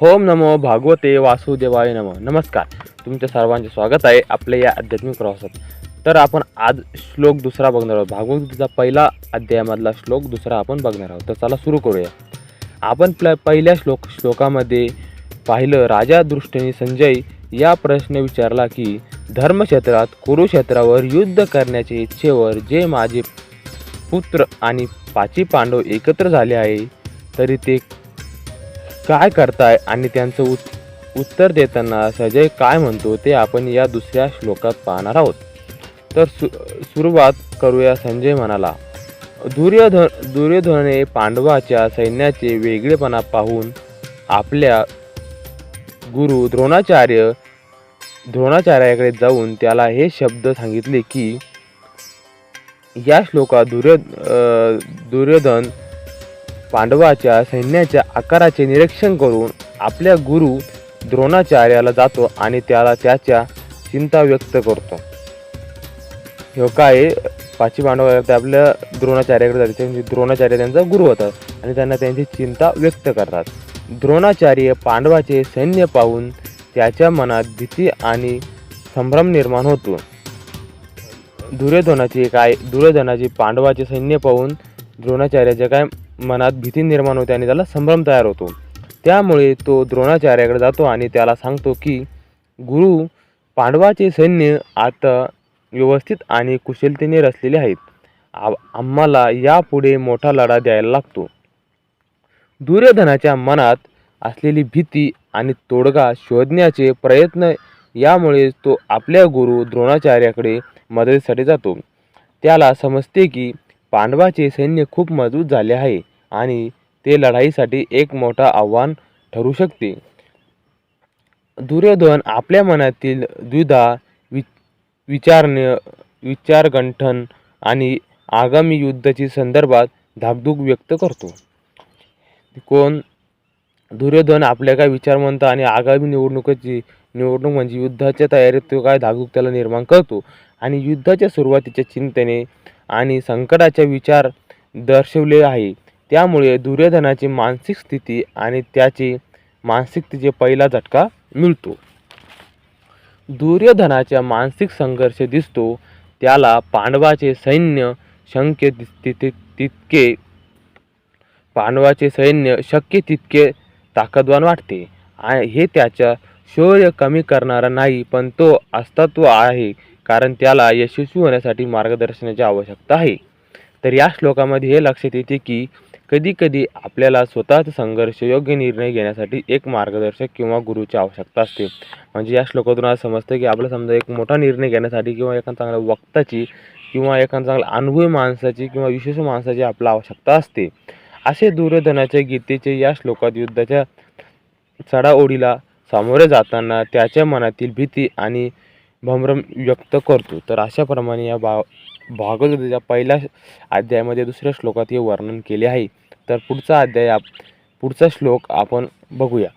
ओम नमो भागवते वासुदेवाय नमो. नमस्कार. तुमच्या सर्वांचे स्वागत आहे आपल्या या आध्यात्मिक प्रवासात. तर आपण आज श्लोक दुसरा बघणार आहोत. भागवतगीतेचा पहिला अध्यायामधला श्लोक दुसरा आपण बघणार आहोत. तर चला सुरू करूया. आपण प्ल पहिल्या श्लोक श्लोकामध्ये पाहिलं राजा दृष्टीने संजय या प्रश्न विचारला की धर्मक्षेत्रात कुरुक्षेत्रावर युद्ध करण्याच्या इच्छेवर जे माझे पुत्र आणि पाची पांडव एकत्र झाले आहे तरी ते काय करताय आणि त्यांचं उत् उत्तर देताना सजय काय म्हणतो ते आपण या दुसऱ्या श्लोकात पाहणार आहोत. तर सु सुरुवात करूया संजय म्हणाला. दुर्योधन दुर्योधनाने पांडवाच्या सैन्याचे वेगळेपणा पाहून आपल्या गुरु द्रोणाचार्य द्रोणाचार्याकडे जाऊन त्याला हे शब्द सांगितले की या श्लोकात दुर्यो दुर्योधन पांडवाच्या सैन्याच्या आकाराचे निरीक्षण करून आपल्या गुरु द्रोणाचार्याला जातो आणि त्याला त्याच्या चिंता व्यक्त करतो. ह्यो काय पाची पांडव ते आपल्या द्रोणाचार्याकडे जाते त्यांचे द्रोणाचार्य त्यांचा गुरु होतात आणि त्यांना त्यांची चिंता व्यक्त करतात. द्रोणाचार्य पांडवाचे सैन्य पाहून त्याच्या मनात भीती आणि संभ्रम निर्माण होतो. दुर्योधनाची काय दुर्योधनाची पांडवाचे सैन्य पाहून द्रोणाचार्याच्या काय मनात भीती निर्माण होते आणि त्याला संभ्रम तयार होतो. त्यामुळे तो द्रोणाचार्याकडे जातो आणि त्याला सांगतो की गुरु पांडवाचे सैन्य आता व्यवस्थित आणि कुशलतेने रचलेले आहेत. आ- आम्हाला यापुढे मोठा लढा द्यायला लागतो. दुर्योधनाच्या मनात असलेली भीती आणि तोडगा शोधण्याचे प्रयत्न यामुळे तो आपल्या गुरु द्रोणाचार्याकडे मदतीसाठी जातो. त्याला समजते की पांडवाचे सैन्य खूप मजबूत झाले आहे आणि ते लढाईसाठी एक मोठा आव्हान ठरू शकते. दुर्योधन आपल्या मनातील द्विधा वि विचारण्य विचारगंठन आणि आगामी युद्धाची संदर्भात धाकधूक व्यक्त करतो. कोण? दुर्योधन आपल्या काय विचार म्हणतो आणि आगामी निवडणुकीची निवडणूक म्हणजे युद्धाच्या तयारीत तो काय धाकधूक त्याला निर्माण करतो? आणि युद्धाच्या सुरुवातीच्या चिंतेने आणि संकटाचा विचार दर्शवले आहे. त्यामुळे दुर्योधनाची मानसिक स्थिती आणि त्याची मानसिकतेचे पहिला झटका मिळतो. दुर्योधनाच्या मानसिक संघर्ष दिसतो. त्याला पांडवाचे सैन्य शंक्य तिथे तितके पांडवाचे सैन्य शक्य तितके ताकदवान वाटते. आणि हे त्याच्या शौर्य कमी करणारा नाही पण तो अस्तित्व आहे. कारण त्याला यशस्वी होण्यासाठी मार्गदर्शनाची आवश्यकता आहे. तर या श्लोकामध्ये हे लक्षात येते की कधीकधी आपल्याला स्वतःच संघर्ष योग्य निर्णय घेण्यासाठी एक मार्गदर्शक किंवा गुरुची आवश्यकता असते. म्हणजे या श्लोकातून आज समजतं की आपलं समजा एक मोठा निर्णय घेण्यासाठी किंवा एका चांगल्या वक्ताची किंवा एका चांगल्या अनुभवी माणसाची किंवा विशेष माणसाची आपला आवश्यकता असते. असे दुर्योधनाच्या गीतेचे या श्लोकात युद्धाच्या चढाओढीला सामोरे जाताना त्याच्या मनातील भीती आणि भ्रमरम व्यक्त करतो. तर अशाप्रमाणे या भा भागवताच्या पहिल्या अध्यायामध्ये दुसऱ्या श्लोकात हे वर्णन केले आहे. तर पुढचा अध्याय आप पुढचा श्लोक आपण बघूया.